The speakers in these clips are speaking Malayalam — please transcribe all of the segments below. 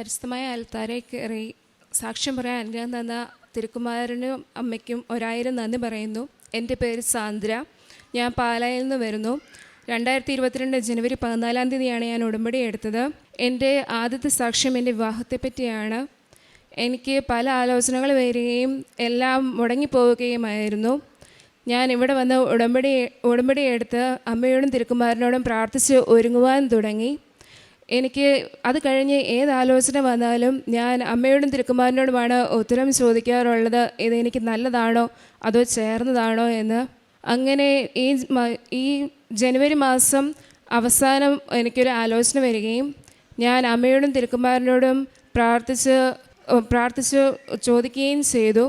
പരിശുദ്ധമായ അൽത്താരെ കയറി സാക്ഷ്യം പറയാൻ അനുഗ്രഹം തന്ന തിരുക്കുമാരനും അമ്മയ്ക്കും ഒരായിരം നന്ദി പറയുന്നു. എന്റെ പേര് സാന്ദ്ര. ഞാൻ പാലായിൽ നിന്ന് വരുന്നു. രണ്ടായിരത്തി ഇരുപത്തിരണ്ട് ജനുവരി പതിനാലാം തീയതിയാണ് ഞാൻ ഉടമ്പടി എടുത്തത്. എന്റെ ആദ്യത്തെ സാക്ഷ്യം എന്റെ വിവാഹത്തെപ്പറ്റിയാണ്. എനിക്ക് പല ആലോചനകൾ വരികയും എല്ലാം മുടങ്ങിപ്പോവുകയുമായിരുന്നു. ഞാൻ ഇവിടെ വന്ന് ഉടമ്പടി ഉടമ്പടി എടുത്ത് അമ്മയോടും തിരുക്കുമാരനോടും പ്രാർത്ഥിച്ച് ഒരുങ്ങുവാൻ തുടങ്ങി. എനിക്ക് അത് കഴിഞ്ഞ് ഏത് ആലോചന വന്നാലും ഞാൻ അമ്മയോടും തിരുക്കുമാരനോടുമാണ് ഉത്തരം ചോദിക്കാറുള്ളത് ഇതെനിക്ക് നല്ലതാണോ അതോ ചേർന്നതാണോ എന്ന്. അങ്ങനെ ഈ ഈ ജനുവരി മാസം അവസാനം എനിക്കൊരു ആലോചന വരികയും ഞാൻ അമ്മയോടും തിരുക്കുമാരനോടും പ്രാർത്ഥിച്ച് പ്രാർത്ഥിച്ച് ചോദിക്കുകയും ചെയ്തു.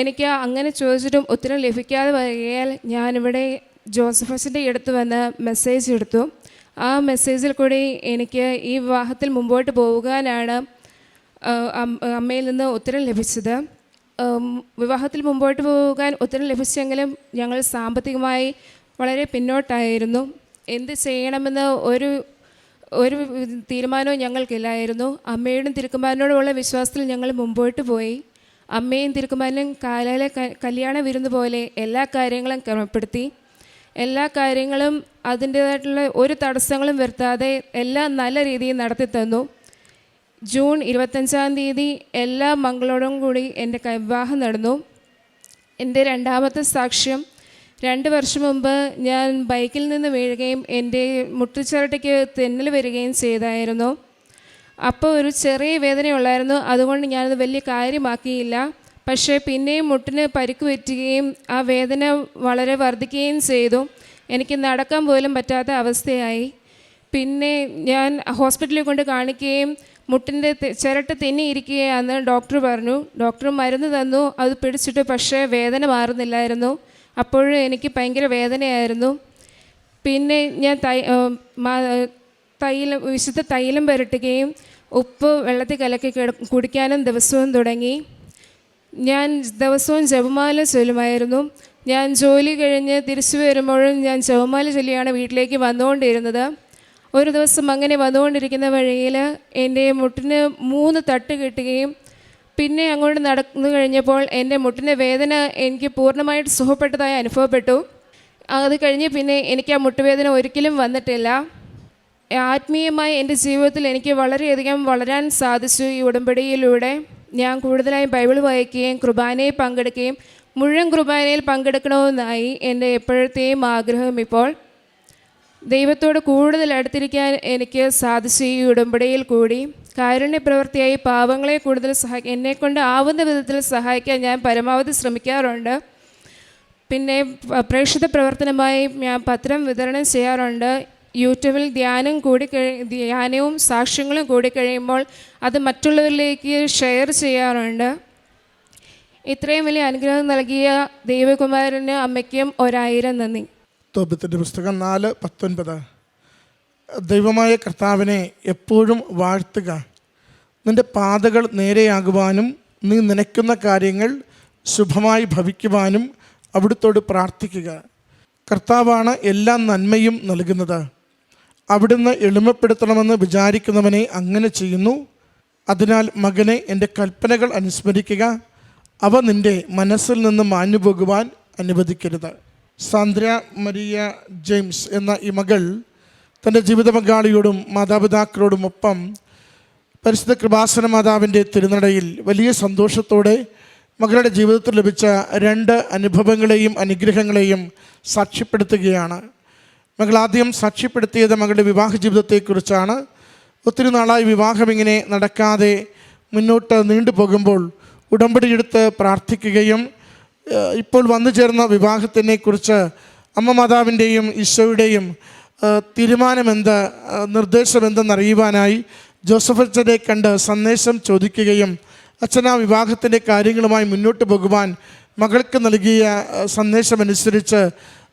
എനിക്ക് അങ്ങനെ ചോദിച്ചിട്ടും ഉത്തരം ലഭിക്കാതെ വരികയാൽ ഞാനിവിടെ ജോസഫസിന്റെ അടുത്ത് വന്ന് മെസ്സേജ് എടുത്തു. ആ മെസ്സേജിൽ കൂടി എനിക്ക് ഈ വിവാഹത്തിൽ മുമ്പോട്ട് പോകാനാണ് അമ്മയിൽ നിന്ന് ഉത്തരം ലഭിച്ചത്. വിവാഹത്തിൽ മുമ്പോട്ട് പോകാൻ ഉത്തരം ലഭിച്ചെങ്കിലും ഞങ്ങൾ സാമ്പത്തികമായി വളരെ പിന്നോട്ടായിരുന്നു. എന്ത് ചെയ്യണമെന്ന് ഒരു ഒരു തീരുമാനവും ഞങ്ങൾക്കില്ലായിരുന്നു. അമ്മയോടും തിരുക്കുമാരനോടുമുള്ള വിശ്വാസത്തിൽ ഞങ്ങൾ മുമ്പോട്ട് പോയി. അമ്മയും തിരുക്കുമാരനും കല്യാണം കല്യാണ വിരുന്ന് പോലെ എല്ലാ കാര്യങ്ങളും ക്രമപ്പെടുത്തി. എല്ലാ കാര്യങ്ങളും അതിന്റേതായിട്ടുള്ള ഒരു തടസ്സങ്ങളും വരുത്താതെ എല്ലാം നല്ല രീതിയിൽ നടത്തി തന്നു. ജൂൺ ഇരുപത്തഞ്ചാം തീയതി എല്ലാ മംഗളോടും കൂടി എന്റെ വിവാഹം നടന്നു. എന്റെ രണ്ടാമത്തെ സാക്ഷ്യം രണ്ട് വർഷം മുമ്പ് ഞാൻ ബൈക്കിൽ നിന്ന് വീഴുകയും എന്റെ മുട്ടുചിരട്ടയ്ക്ക് തെന്നൽ വരികയും ചെയ്തായിരുന്നു. അപ്പോൾ ഒരു ചെറിയ വേദനയുള്ളായിരുന്നു. അതുകൊണ്ട് ഞാനത് വലിയ കാര്യമാക്കിയില്ല. പക്ഷേ പിന്നെയും മുട്ടിന് പരിക്ക് പറ്റുകയും ആ വേദന വളരെ വർദ്ധിക്കുകയും ചെയ്തു. എനിക്ക് നടക്കാൻ പോലും പറ്റാത്ത അവസ്ഥയായി. പിന്നെ ഞാൻ ഹോസ്പിറ്റലിൽ കൊണ്ട് കാണിക്കുകയും മുട്ടിന്റെ ചിരട്ട തെന്നിയിരിക്കുകയാണെന്ന് ഡോക്ടർ പറഞ്ഞു. ഡോക്ടർ മരുന്ന് തന്നു. അത് പിടിച്ചിട്ട് പക്ഷേ വേദന മാറുന്നില്ലായിരുന്നു. അപ്പോഴും എനിക്ക് ഭയങ്കര വേദനയായിരുന്നു. പിന്നെ ഞാൻ തൈ തൈലം വിശുദ്ധ തൈലം പുരട്ടുകയും ഉപ്പ് വെള്ളത്തിൽ കലക്കി കിട- കുടിക്കാനും ദിവസവും തുടങ്ങി. ഞാൻ ദിവസവും ജപമാല ചൊല്ലുമായിരുന്നു. ഞാൻ ജോലി കഴിഞ്ഞ് തിരിച്ചു വരുമ്പോഴും ഞാൻ ജപമാല ചൊല്ലിയാണ് വീട്ടിലേക്ക് വന്നുകൊണ്ടിരുന്നത്. ഒരു ദിവസം അങ്ങനെ വന്നുകൊണ്ടിരിക്കുന്ന വഴിയിൽ എന്റെ മുട്ടിന് മൂന്ന് തട്ട് കിട്ടുകയും പിന്നെ അങ്ങോട്ട് നടന്നു കഴിഞ്ഞപ്പോൾ എന്റെ മുട്ടിന്റെ വേദന എനിക്ക് പൂർണമായിട്ട് സുഖപ്പെട്ടതായി അനുഭവപ്പെട്ടു. അത് കഴിഞ്ഞ് പിന്നെ എനിക്ക് ആ മുട്ടുവേദന ഒരിക്കലും വന്നിട്ടില്ല. ആത്മീയമായി എന്റെ ജീവിതത്തിൽ എനിക്ക് വളരെയധികം വളരാൻ സാധിച്ചു ഈ ഉടമ്പടിയിലൂടെ. ഞാൻ കൂടുതലായും ബൈബിൾ വായിക്കുകയും കുർബാനയിൽ പങ്കെടുക്കുകയും മുഴുവൻ കുർബാനയിൽ പങ്കെടുക്കണമെന്നായി എന്റെ എപ്പോഴത്തെയും ആഗ്രഹം ഇപ്പോൾ ദൈവത്തോട് കൂടുതൽ അടുത്തിരിക്കാൻ എനിക്ക് സാധിച്ചു ഈ ഉടമ്പടിയിൽ കൂടി. കാരുണ്യ പ്രവൃത്തിയായി പാവങ്ങളെ കൂടുതൽ സഹായിക്കാൻ എന്നെക്കൊണ്ട് ആവുന്ന വിധത്തിൽ സഹായിക്കാൻ ഞാൻ പരമാവധി ശ്രമിക്കാറുണ്ട്. പിന്നെ പ്രേക്ഷിത പ്രവർത്തനമായി ഞാൻ പത്രം വിതരണം ചെയ്യാറുണ്ട്. യൂട്യൂബിൽ ധ്യാനം കൂടി ധ്യാനവും സാക്ഷ്യങ്ങളും കൂടി കഴിയുമ്പോൾ അത് മറ്റുള്ളവരിലേക്ക് ഷെയർ ചെയ്യാറുണ്ട്. ഇത്രയും വലിയ അനുഗ്രഹം നൽകിയ ദൈവകുമാരന് അമ്മയ്ക്കും ഒരായിരം നന്ദി. തോപ്പത്തിന്റെ പുസ്തകം നാല് പത്തൊൻപത്. ദൈവമായ കർത്താവിനെ എപ്പോഴും വാഴ്ത്തുക. നിന്റെ പാതകൾ നേരെയാകുവാനും നീ നനയ്ക്കുന്ന കാര്യങ്ങൾ ശുഭമായി ഭവിക്കുവാനും അവിടുത്തോട് പ്രാർത്ഥിക്കുക. കർത്താവാണ് എല്ലാ നന്മയും നൽകുന്നത്. അവിടുന്ന് എളിമപ്പെടുത്തണമെന്ന് വിചാരിക്കുന്നവനെ അങ്ങനെ ചെയ്യുന്നു. അതിനാൽ മകനെ എന്റെ കൽപ്പനകൾ അനുസ്മരിക്കുക. അവ നിന്റെ മനസ്സിൽ നിന്ന് മാഞ്ഞുപോകുവാൻ അനുവദിക്കരുത്. സാന്ദ്ര മരിയ ജെയിംസ് എന്ന ഈ മകൾ തന്റെ ജീവിത പങ്കാളിയോടും മാതാപിതാക്കളോടും ഒപ്പം പരിശുദ്ധ കൃപാസന മാതാവിന്റെ തിരുനടയിൽ വലിയ സന്തോഷത്തോടെ മകളുടെ ജീവിതത്തിൽ ലഭിച്ച രണ്ട് അനുഭവങ്ങളെയും അനുഗ്രഹങ്ങളെയും സാക്ഷ്യപ്പെടുത്തുകയാണ്. മകൾ ആദ്യം സാക്ഷ്യപ്പെടുത്തിയത് മകളുടെ വിവാഹ ജീവിതത്തെക്കുറിച്ചാണ്. ഒത്തിരി നാളായി വിവാഹം ഇങ്ങനെ നടക്കാതെ മുന്നോട്ട് നീണ്ടുപോകുമ്പോൾ ഉടമ്പടിയെടുത്ത് പ്രാർത്ഥിക്കുകയും ഇപ്പോൾ വന്നു ചേർന്ന വിവാഹത്തിനെ കുറിച്ച് അമ്മ മാതാവിന്റെയും ഈശോയുടെയും തീരുമാനമെന്ത് നിർദ്ദേശം നിർദ്ദേശമെന്തെന്നറിയുവാനായി ജോസഫ് അച്ഛനെ കണ്ട് സന്ദേശം ചോദിക്കുകയും അച്ഛൻ ആ വിവാഹത്തിന്റെ കാര്യങ്ങളുമായി മുന്നോട്ട് പോകുവാൻ മകൾക്ക് നൽകിയ സന്ദേശമനുസരിച്ച്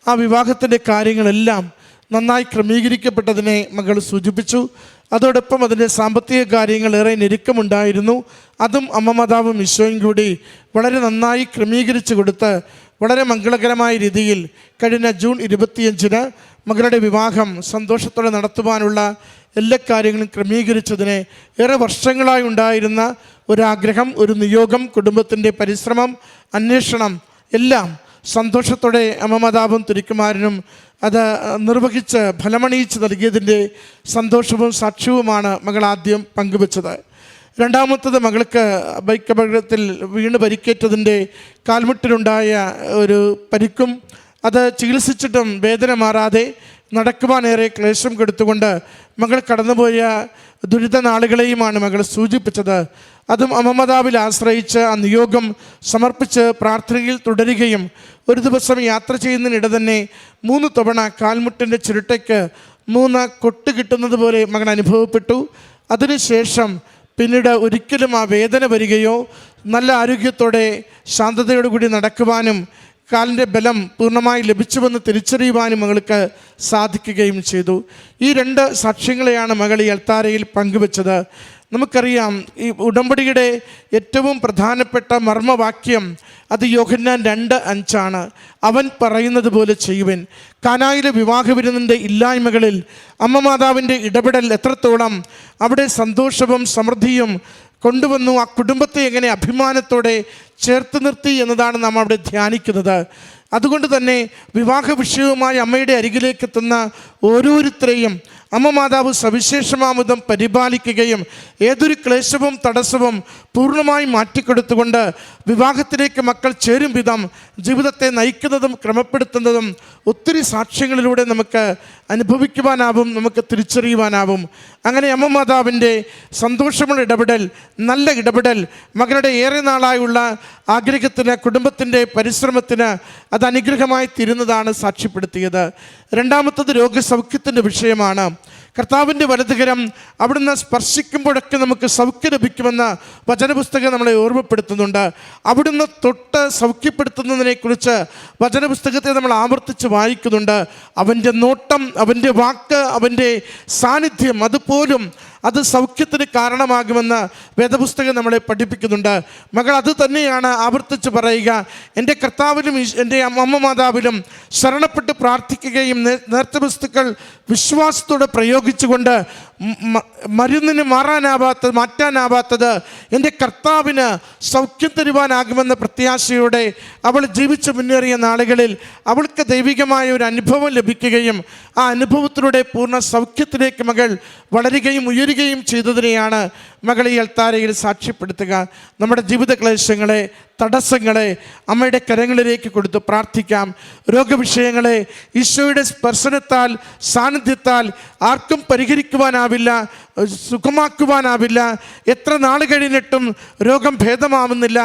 ആ വിവാഹത്തിന്റെ കാര്യങ്ങളെല്ലാം നന്നായി ക്രമീകരിക്കപ്പെട്ടതിനെ മകൾ സൂചിപ്പിച്ചു. അതോടൊപ്പം അതിന്റെ സാമ്പത്തിക കാര്യങ്ങൾ ഏറെ ഞെരുക്കമുണ്ടായിരുന്നു. അതും അമ്മ മാതാവും ഈശോയും കൂടി വളരെ നന്നായി ക്രമീകരിച്ചു കൊടുത്ത് വളരെ മംഗളകരമായ രീതിയിൽ കഴിഞ്ഞ ജൂൺ ഇരുപത്തിയഞ്ചിന് മകളുടെ വിവാഹം സന്തോഷത്തോടെ നടത്തുവാനുള്ള എല്ലാ കാര്യങ്ങളും ക്രമീകരിച്ചതിനെ ഏറെ വർഷങ്ങളായി ഉണ്ടായിരുന്ന ഒരാഗ്രഹം ഒരു നിയോഗം കുടുംബത്തിന്റെ പരിശ്രമം അന്വേഷണം എല്ലാം സന്തോഷത്തോടെ അമ്മമാതാവും തുരുക്കുമാരനും അത് നിർവഹിച്ച് ഫലമണിയിച്ച് നൽകിയതിന്റെ സന്തോഷവും സാക്ഷ്യവുമാണ് മകൾ ആദ്യം പങ്കുവച്ചത്. രണ്ടാമത്തത് മകൾക്ക് ബൈക്ക് അപകടത്തിൽ വീണ് പരിക്കേറ്റതിന്റെ കാൽമുട്ടിലുണ്ടായ ഒരു പരിക്കും അത് ചികിത്സിച്ചിട്ടും വേദന മാറാതെ നടക്കുവാനേറെ ക്ലേശം കൊടുത്തുകൊണ്ട് മകൾ കടന്നുപോയ ദുരിത നാളുകളെയുമാണ് മകൾ സൂചിപ്പിച്ചത്. അതും അമമതാവിൽ ആശ്രയിച്ച് ആ നിയോഗം സമർപ്പിച്ച് പ്രാർത്ഥനയിൽ തുടരുകയും ഒരു ദിവസം യാത്ര ചെയ്യുന്നതിനിടെ തന്നെ മൂന്ന് തവണ കാൽമുട്ടിന്റെ ചുരുട്ടയ്ക്ക് മൂന്ന് കൊട്ട് കിട്ടുന്നത് പോലെ മകൻ അനുഭവപ്പെട്ടു. അതിനുശേഷം പിന്നീട് ഒരിക്കലും ആ വേദന വരികയോ നല്ല ആരോഗ്യത്തോടെ ശാന്തതയോടുകൂടി നടക്കുവാനും കാലിന്റെ ബലം പൂർണമായി ലഭിച്ചുവെന്ന് തിരിച്ചറിയുവാനും മകൾക്ക് സാധിക്കുകയും ചെയ്തു. ഈ രണ്ട് സാക്ഷ്യങ്ങളെയാണ് മകൾ ഈ അൽത്താരയിൽ പങ്കുവച്ചത്. നമുക്കറിയാം ഈ ഉടമ്പടിയുടെ ഏറ്റവും പ്രധാനപ്പെട്ട മർമ്മവാക്യം അത് യോഹന്നാൻ രണ്ട് അഞ്ചാണ്. അവൻ പറയുന്നത് പോലെ ചെയ്യുവൻ. കാനായിലെ വിവാഹ വിരുന്നിന്റെ ഇല്ലായ്മകളിൽ അമ്മ മാതാവിന്റെ ഇടപെടൽ എത്രത്തോളം അവിടെ സന്തോഷവും സമൃദ്ധിയും കൊണ്ടുവന്നു ആ കുടുംബത്തെ എങ്ങനെ അഭിമാനത്തോടെ ചേർത്ത് നിർത്തി എന്നതാണ് നാം അവിടെ ധ്യാനിക്കുന്നത്. അതുകൊണ്ട് തന്നെ വിവാഹ വിഷയവുമായി അമ്മയുടെ അരികിലേക്ക് എത്തുന്ന ഓരോരുത്തരെയും അമ്മ മാതാവ് സവിശേഷമാമുദം പരിപാലിക്കുകയും ഏതൊരു ക്ലേശവും തടസ്സവും പൂർണമായി മാറ്റിക്കൊടുത്തുകൊണ്ട് വിവാഹത്തിലേക്ക് മക്കൾ ചേരും വിധം ജീവിതത്തെ നയിക്കുന്നതും ക്രമപ്പെടുത്തുന്നതും ഒത്തിരി സാക്ഷ്യങ്ങളിലൂടെ നമുക്ക് അനുഭവിക്കുവാനാവും നമുക്ക് തിരിച്ചറിയുവാനാവും. അങ്ങനെ അമ്മ മാതാവിന്റെ സന്തോഷമുള്ള ഇടപെടൽ നല്ല ഇടപെടൽ മകളുടെ ഏറെ നാളായുള്ള ആഗ്രഹത്തിന് കുടുംബത്തിന്റെ പരിശ്രമത്തിന് അത് അനുഗ്രഹമായി തീരുന്നതാണ് സാക്ഷ്യപ്പെടുത്തിയത്. രണ്ടാമത്തത് രോഗസൗഖ്യത്തിന്റെ വിഷയമാണ്. കർത്താവിന്റെ വലതുകരം അവിടുന്ന് സ്പർശിക്കുമ്പോഴൊക്കെ നമുക്ക് സൗഖ്യം ലഭിക്കുമെന്ന വചനപുസ്തകം നമ്മളെ ഓർമ്മപ്പെടുത്തുന്നുണ്ട്. അവിടുന്ന് തൊട്ട് സൗഖ്യപ്പെടുത്തുന്നതിനെക്കുറിച്ച് വചനപുസ്തകത്തെ നമ്മൾ ആവർത്തിച്ച് വായിക്കുന്നുണ്ട്. അവന്റെ നോട്ടം അവന്റെ വാക്ക് അവന്റെ സാന്നിധ്യം അതുപോലും അത് സൗഖ്യത്തിന് കാരണമാകുമെന്ന് വേദപുസ്തകം നമ്മളെ പഠിപ്പിക്കുന്നുണ്ട്. മകൾ അത് തന്നെയാണ് ആവർത്തിച്ച് പറയുക എന്റെ കർത്താവിലും എന്റെ അമ്മ മാതാവിലും ശരണപ്പെട്ട് പ്രാർത്ഥിക്കുകയും നേർച്ച വസ്തുക്കൾ വിശ്വാസത്തോടെ പ്രയോഗിച്ചുകൊണ്ട് മരുന്നിന് മാറാനാവാത്തത് മാറ്റാനാവാത്തത് എന്റെ കർത്താവിന് സൗഖ്യം തരുവാനാകുമെന്ന പ്രത്യാശയോടെ അവൾ ജീവിച്ചു മുന്നേറിയ നാളുകളിൽ അവൾക്ക് ദൈവികമായ ഒരു അനുഭവം ലഭിക്കുകയും ആ അനുഭവത്തിലൂടെ പൂർണ സൗഖ്യത്തിലേക്ക് മകൾ വളരുകയും ഉയരുകയും ചെയ്തതിനെയാണ് മകൾ ഈ അൽത്താരയിൽ സാക്ഷ്യപ്പെടുത്തുക. നമ്മുടെ ജീവിത ക്ലേശങ്ങളെ തടസ്സങ്ങളെ അമ്മയുടെ കരങ്ങളിലേക്ക് കൊടുത്ത് പ്രാർത്ഥിക്കാം. രോഗവിഷയങ്ങളെ ഈശോയുടെ സ്പർശനത്താൽ സാന്നിധ്യത്താൽ ആർക്കും പരിഹരിക്കുവാനാവില്ല സുഖമാക്കുവാനാവില്ല. എത്ര നാൾ കഴിഞ്ഞിട്ടും രോഗം ഭേദമാവുന്നില്ല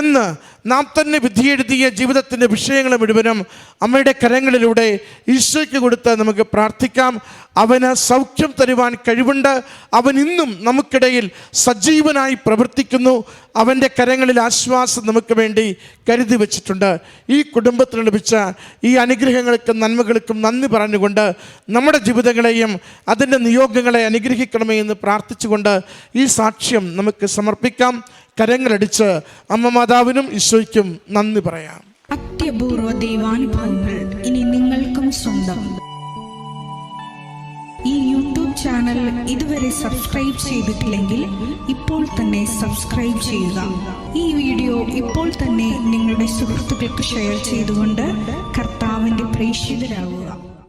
എന്ന് നാം തന്നെ വിധിയെഴുതിയ ജീവിതത്തിന്റെ വിഷയങ്ങൾ മുഴുവനും അമ്മയുടെ കരങ്ങളിലൂടെ ഈശോയ്ക്ക് കൊടുത്ത് നമുക്ക് പ്രാർത്ഥിക്കാം. അവന് സൗഖ്യം തരുവാൻ കഴിവുണ്ട്. അവൻ ഇന്നും നമുക്കിടയിൽ സജീവനായി പ്രവർത്തിക്കുന്നു. അവന്റെ കരങ്ങളിൽ ആശ്വാസം നമുക്ക് വേണ്ടി കരുതി വച്ചിട്ടുണ്ട്. ഈ കുടുംബത്തിന് ലഭിച്ച ഈ അനുഗ്രഹങ്ങൾക്കും നന്മകൾക്കും നന്ദി പറഞ്ഞുകൊണ്ട് നമ്മുടെ ജീവിതങ്ങളെയും അതിന്റെ നിയോഗങ്ങളെ അനുഗ്രഹിക്കണമേ എന്ന് പ്രാർത്ഥിച്ചുകൊണ്ട് ഈ സാക്ഷ്യം നമുക്ക് സമർപ്പിക്കാം. കരങ്ങളടിച്ച് അമ്മ മാതാവിനും ഈശോയ്ക്കും നന്ദി പറയാം. അത്യപൂർവ ദൈവാനുഭവങ്ങൾ ഇനി നിങ്ങൾക്കും സ്വന്തം. ഈ യൂട്യൂബ് ചാനൽ ഇതുവരെ സബ്സ്ക്രൈബ് ചെയ്തിട്ടില്ലെങ്കിൽ ഇപ്പോൾ തന്നെ സബ്സ്ക്രൈബ് ചെയ്യുക. ഈ വീഡിയോ ഇപ്പോൾ തന്നെ നിങ്ങളുടെ സുഹൃത്തുക്കൾക്ക് ഷെയർ ചെയ്തുകൊണ്ട് കർത്താവിന്റെ പ്രേക്ഷിതരാകുക